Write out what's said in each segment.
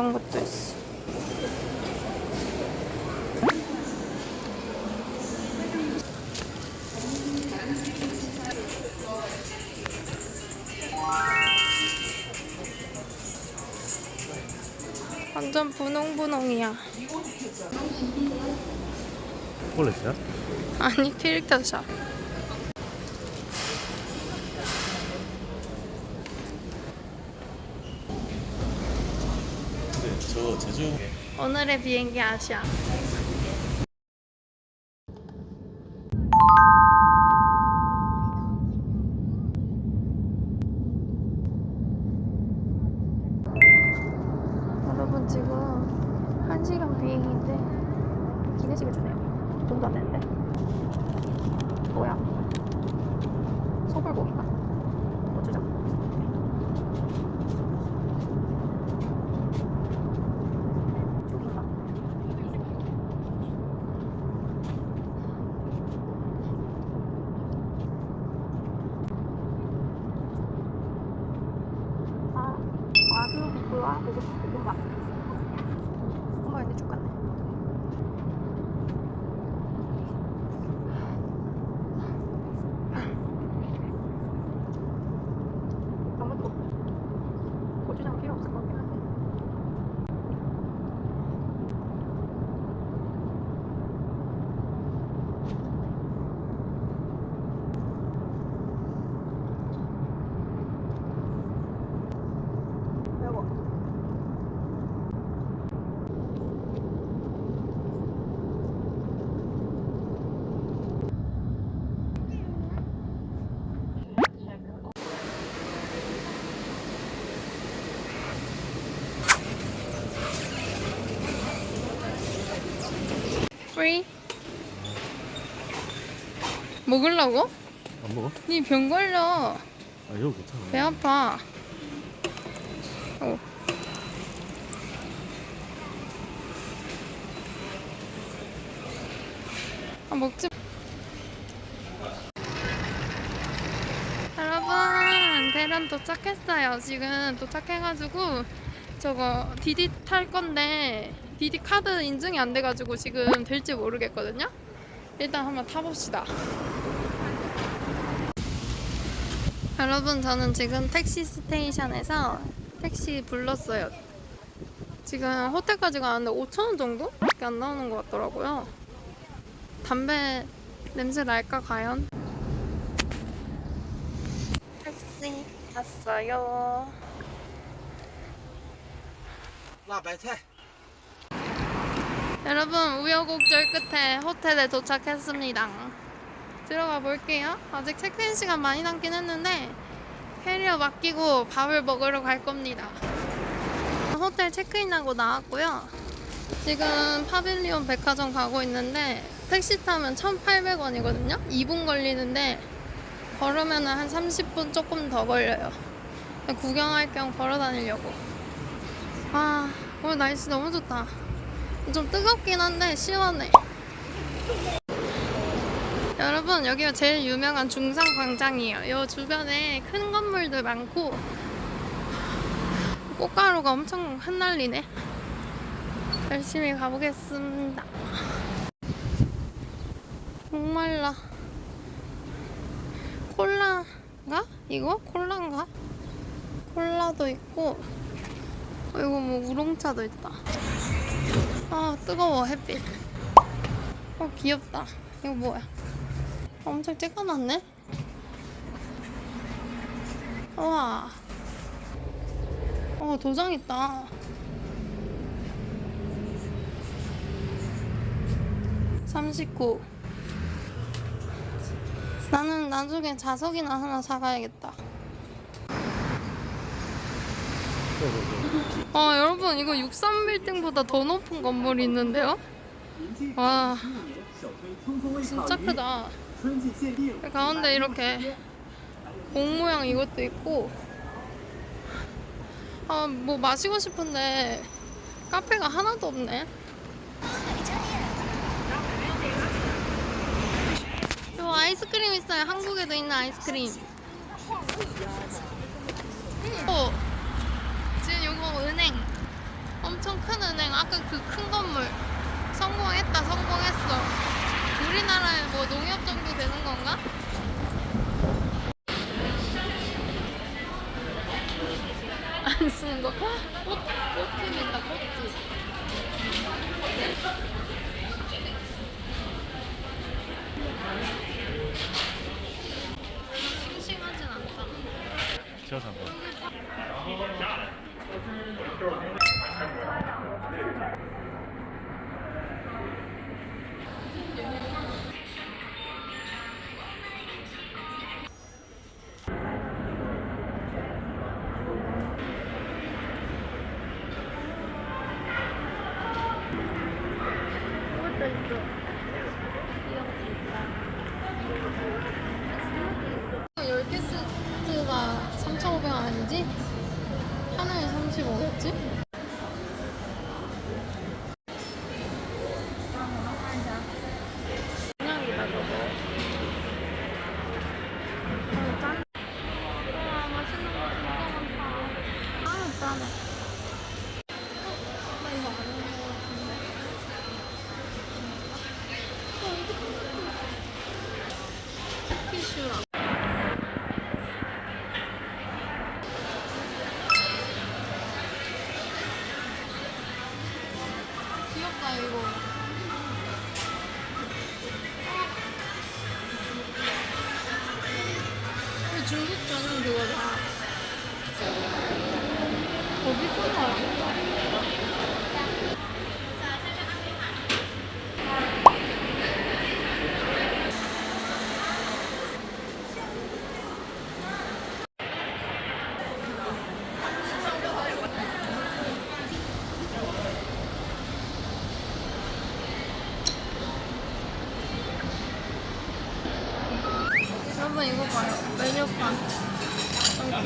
이런 것도 있어. 완전 분홍분홍이야. 폴레스야? 아니 캐릭터샷. 근데 저 제주 오늘의 비행기 아시아. 여러분 지금 1시간 비행인데 기내식을 주네요. 돈도 안 되는데. 뭐야? 소불고기인가? 고추장. 쪽인가? 아, 와규 비프와 고급 볶음밥. 엄마 근데 쭉 갔네. 아무것도 고추장 필요 없을 것 같긴 한데. 여보. Free? 먹으려고? 안 먹어? 니 병 걸려. 아 이거 괜찮아 배 아파. 어. 아, 먹지. 여러분, 대란 도착했어요. 지금 도착해가지고 저거 디디 탈 건데 디디 카드 인증이 안 돼가지고 지금 될지 모르겠거든요. 일단 한번 타봅시다. 여러분 저는 지금 택시 스테이션에서 택시 불렀어요. 지금 호텔까지 가는데 5천원 정도밖에 안 나오는 것 같더라고요. 담배 냄새 날까 과연? 택시 탔어요. 辣白菜。 여러분 우여곡절 끝에 호텔에 도착했습니다. 들어가 볼게요. 아직 체크인 시간 많이 남긴 했는데 캐리어 맡기고 밥을 먹으러 갈 겁니다. 호텔 체크인하고 나왔고요. 지금 파빌리온 백화점 가고 있는데 택시 타면 1,800원이거든요. 2분 걸리는데 걸으면 한 30분 조금 더 걸려요. 구경할 겸 걸어 다니려고. 아, 오늘 날씨 너무 좋다. 좀 뜨겁긴 한데 시원해. 여러분 여기가 제일 유명한 중상 광장이에요. 이 주변에 큰 건물들 많고 꽃가루가 엄청 흩날리네. 열심히 가보겠습니다. 목말라. 콜라인가? 이거 콜라인가? 콜라도 있고 어, 이거 뭐 우롱차도 있다. 아 뜨거워 햇빛. 어 귀엽다. 이거 뭐야? 엄청 쬐까맣네? 우와. 어, 도장 있다. 삼십구. 나는 나중에 자석이나 하나 사가야겠다. 아, 여러분, 이거 63빌딩보다 더 높은 건물이 있는데요? 와, 진짜 크다. 가운데 이렇게 공 모양 이것도 있고 아 뭐 마시고 싶은데 카페가 하나도 없네 요 아이스크림 있어요 한국에도 있는 아이스크림 어 은행 엄청 큰 은행 아까 그 큰 건물. 성공했다 성공했어. 우리나라에 뭐 농협 정도 되는 건가? 안 쓰는 거? 꽃, 꽃집이다 꽃집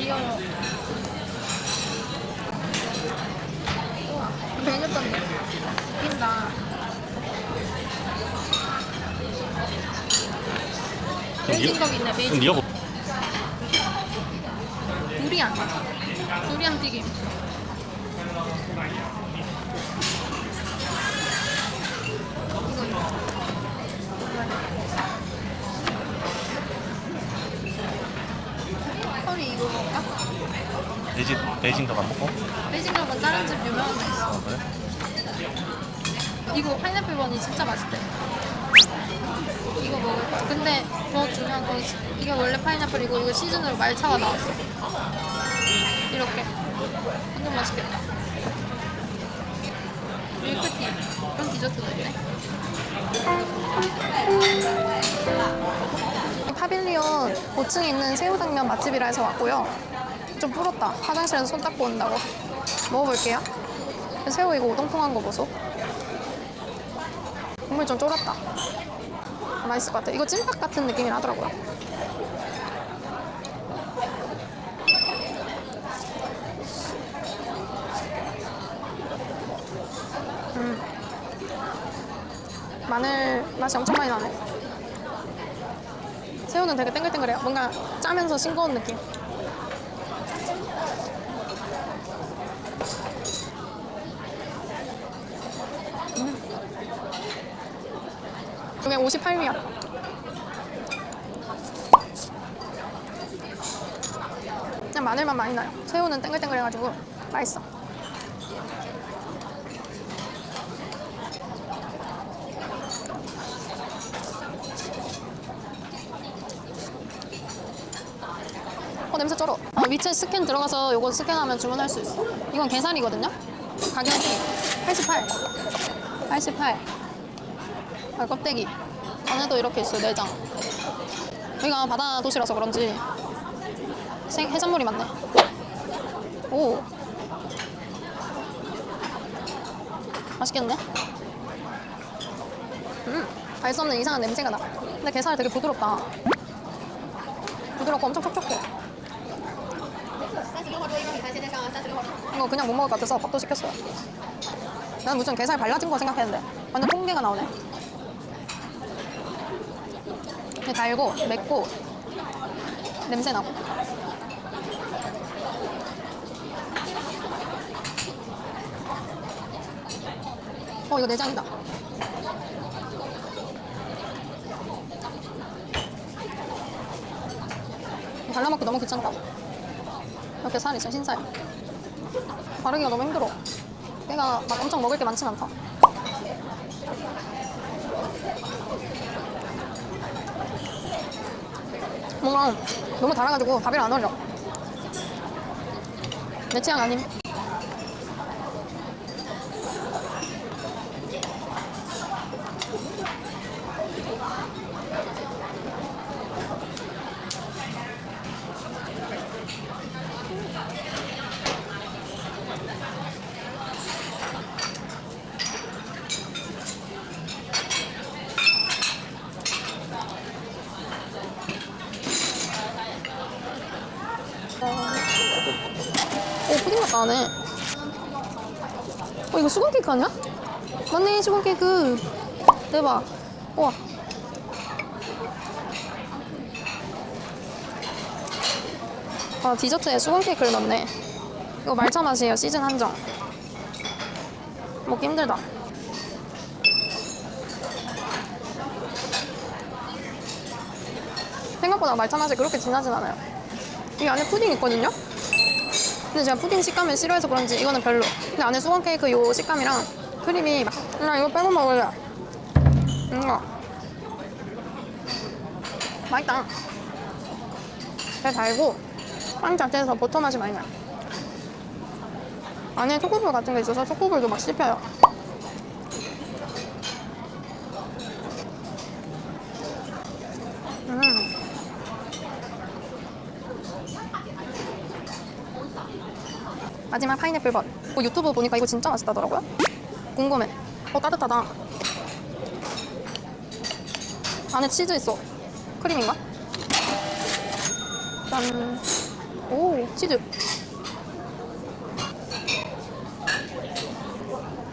귀여워 메뉴판 웃긴다 베이징 덕 있네 베이징 네가 뭐? 두리안 두리안 튀김 이거 허리 이거 먹을까? 베이징 베이징 더안 먹고? 베이징 덕은 다른 집 유명한 데 있어 어 그래? 이거 파인애플 버니 진짜 맛있대. 이거 먹을 거야. 근데 뭐 중요한 건 시- 이게 원래 파인애플이고 이거 시즌으로 말차가 나왔어. 이렇게. 완전 맛있겠다. 밀크티. 이런 디저트도 있네. 파빌리온 5층에 있는 새우당면 맛집이라 해서 왔고요. 좀 불었다. 화장실에서 손 닦고 온다고. 먹어볼게요. 새우 이거 오동통한 거 보소. 국물 좀 쫄았다. 맛있을 것 같아. 이거 찐닭 같은 느낌이 나더라고요. 음. 마늘 맛이 엄청 많이 나네. 새우는 되게 땡글땡글해요. 뭔가 짜면서 싱거운 느낌. 이게 58미야. 그냥 마늘만 많이 나요. 새우는 땡글땡글해가지고 맛있어. 어 냄새 위챗 스캔 들어가서 요거 스캔하면 주문할 수 있어. 이건 게살이거든요. 가격이 88. 88. 아, 껍데기. 안에도 이렇게 있어요, 내장. 여기가 바다 도시라서 그런지 생, 해산물이 많네. 오. 맛있겠네? 음, 알 수 없는 이상한 냄새가 나. 근데 게살 되게 부드럽다. 부드럽고 엄청 촉촉해. 이거 그냥 못 먹을 것 같아서 밥도 시켰어요. 난 무슨 게살 발라진 거 생각했는데 완전 통게가 나오네. 달고 맵고 냄새 나고. 어 이거 내장이다. 발라먹기 너무 귀찮다. 이렇게 살 있어 흰살. 바르기가 너무 힘들어. 내가 막 엄청 먹을 게 많진 않다. 뭔가 너무 달아가지고 밥이랑 안 어울려. 내 취향 아님. 어 이거 수건 케이크 아니야? 맞네 수건 케이크. 대박. 우와. 아 디저트에 수건 케이크를 넣네. 이거 말차 맛이에요 시즌 한정. 먹기 힘들다. 생각보다 말차 맛이 그렇게 진하진 않아요. 이 안에 푸딩 있거든요? 근데 제가 푸딩 식감을 싫어해서 그런지 이거는 별로. 근데 안에 수건 케이크 요 식감이랑 크림이 막. 나 이거 빼고 먹을래. 이거. 맛있다. 되게 달고 빵 자체에서 버터 맛이 많이 나요. 안에 초코볼 같은 게 있어서 초코볼도 막 씹혀요. 음. 마지막 파인애플 번. 어, 유튜브 보니까 이거 진짜 맛있다더라고요. 궁금해. 어 따뜻하다. 안에 치즈 있어. 크림인가? 짠. 오 치즈.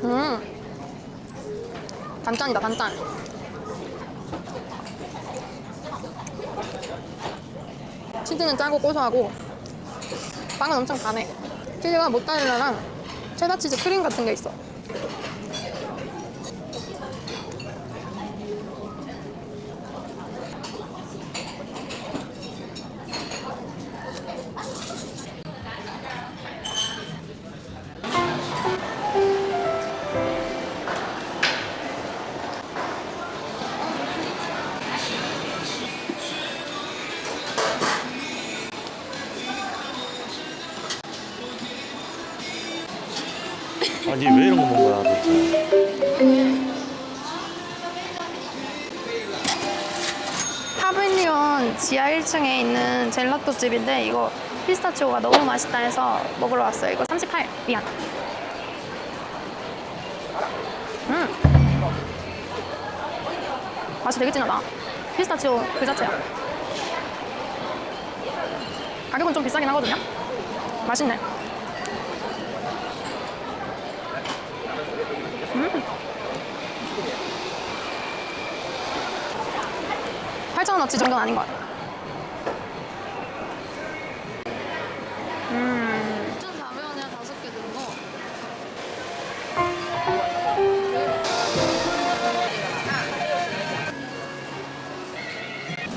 음. 단짠이다 단짠. 치즈는 짜고 고소하고 빵은 엄청 단해. 치즈가 모짜렐라랑 체다 치즈 크림 같은 게 있어. 아니 왜 이런 거 먹는 거야 도대체 파블리온 지하 1층에 있는 젤라또 집인데 이거 피스타치오가 너무 맛있다 해서 먹으러 왔어요. 이거 38 미안. 음. 맛이 되게 진하다. 피스타치오 그 자체야. 가격은 좀 비싸긴 하거든요. 맛있네. 음. 8,000원어치 정도는 아닌 것 같아. 음. 1,400원이야 다섯 개든 거.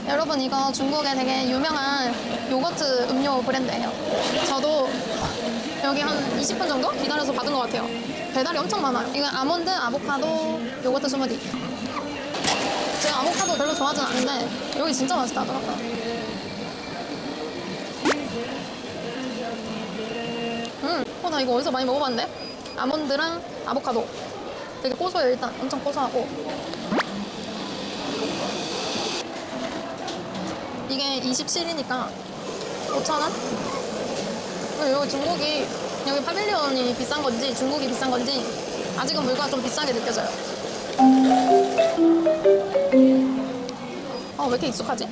여러분 이거 중국에 되게 유명한 요거트 음료 브랜드예요. 저도 여기 한 20분 정도 기다려서 받은 것 같아요. 배달이 엄청 많아요. 이건 아몬드, 아보카도, 요거트 스무디. 아보카도 별로 좋아하진 않는데 여기 진짜 맛있다 하더라고요. 음, 어, 나 이거 어디서 많이 먹어봤는데? 아몬드랑 아보카도. 되게 고소해요, 일단. 엄청 고소하고. 이게 27이니까 5,000원? 여기 중국이, 여기 파빌리온이 비싼 건지 중국이 비싼 건지 아직은 물가가 좀 비싸게 느껴져요. 어, 왜 이렇게 익숙하지?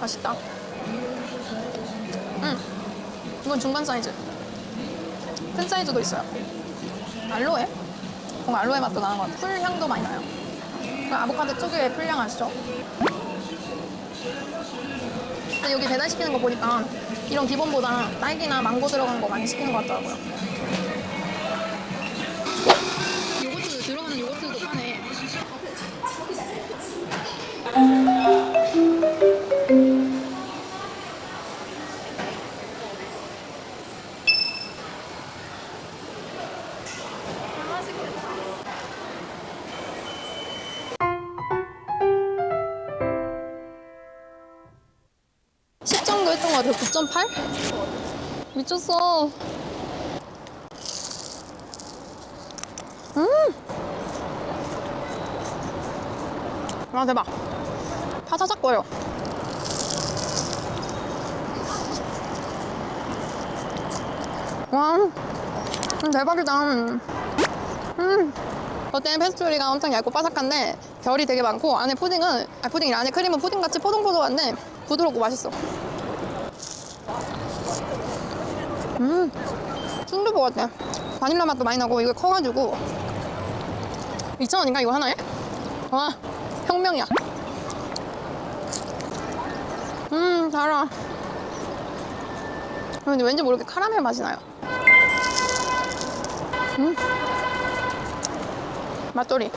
맛있다. 음, 이건 중간 사이즈. 큰 사이즈도 있어요. 알로에? 뭔가 알로에 맛도 나는 것 같아요. 풀 향도 많이 나요. 그 아보카도 특유의 풀향 아시죠? 근데 여기 배달시키는 거 보니까 이런 기본보다 딸기나 망고 들어간 거 많이 시키는 것 같더라고요. 이거 9.8? 미쳤어. 음! 와, 대박. 파사삭거려. 와, 음, 대박이다. 음. 겉에는 페스츄리가 엄청 얇고 바삭한데 결이 되게 많고 안에 푸딩은 아 푸딩이 안에 크림은 푸딩같이 포동포동한데 부드럽고 맛있어. 음, 순두부 같아. 바닐라 맛도 많이 나고 이거 커가지고 2,000원인가 이거 하나에? 와, 혁명이야. 음, 달아. 근데 왠지 모르게 카라멜 맛이 나요. 음. 맛돌이.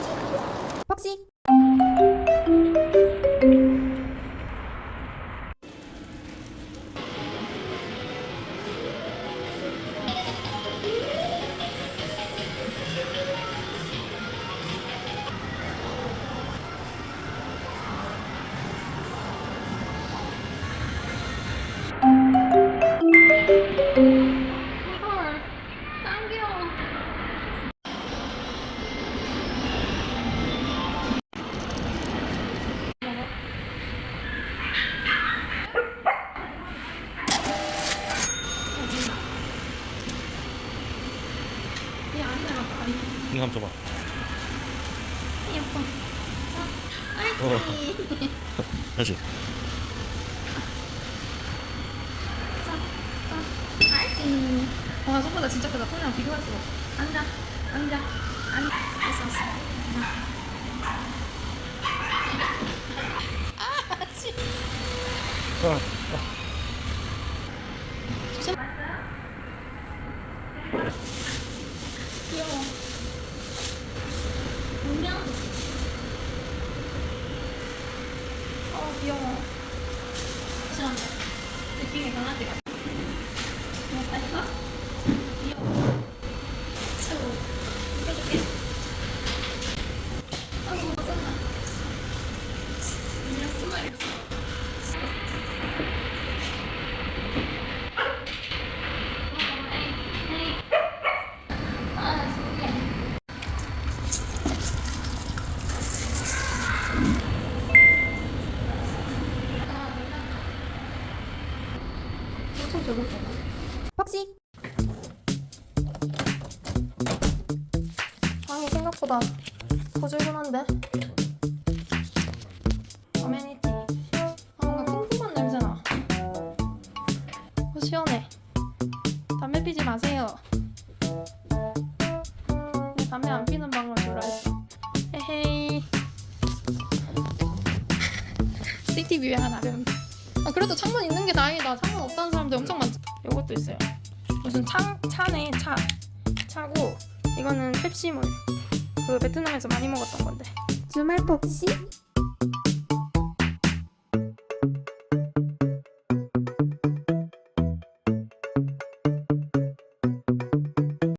알지. 와, 손보다 진짜 크다. 손이랑 비교할 수가 없어. 앉아, 앉아, 앉아. 됐어, 됐어. 아, 씨. 어. 담배 피지 마세요. 내 담배 안 피는 방을 좋아했어 헤헤이. CCTV에 하나 아 그래도 창문 있는 게 다행이다. 창문 없다는 사람들 엄청 많죠 요것도 있어요. 무슨 창, 차네 차. 차고 이거는 펩시물 그 베트남에서 많이 먹었던 건데. 주말 퍽식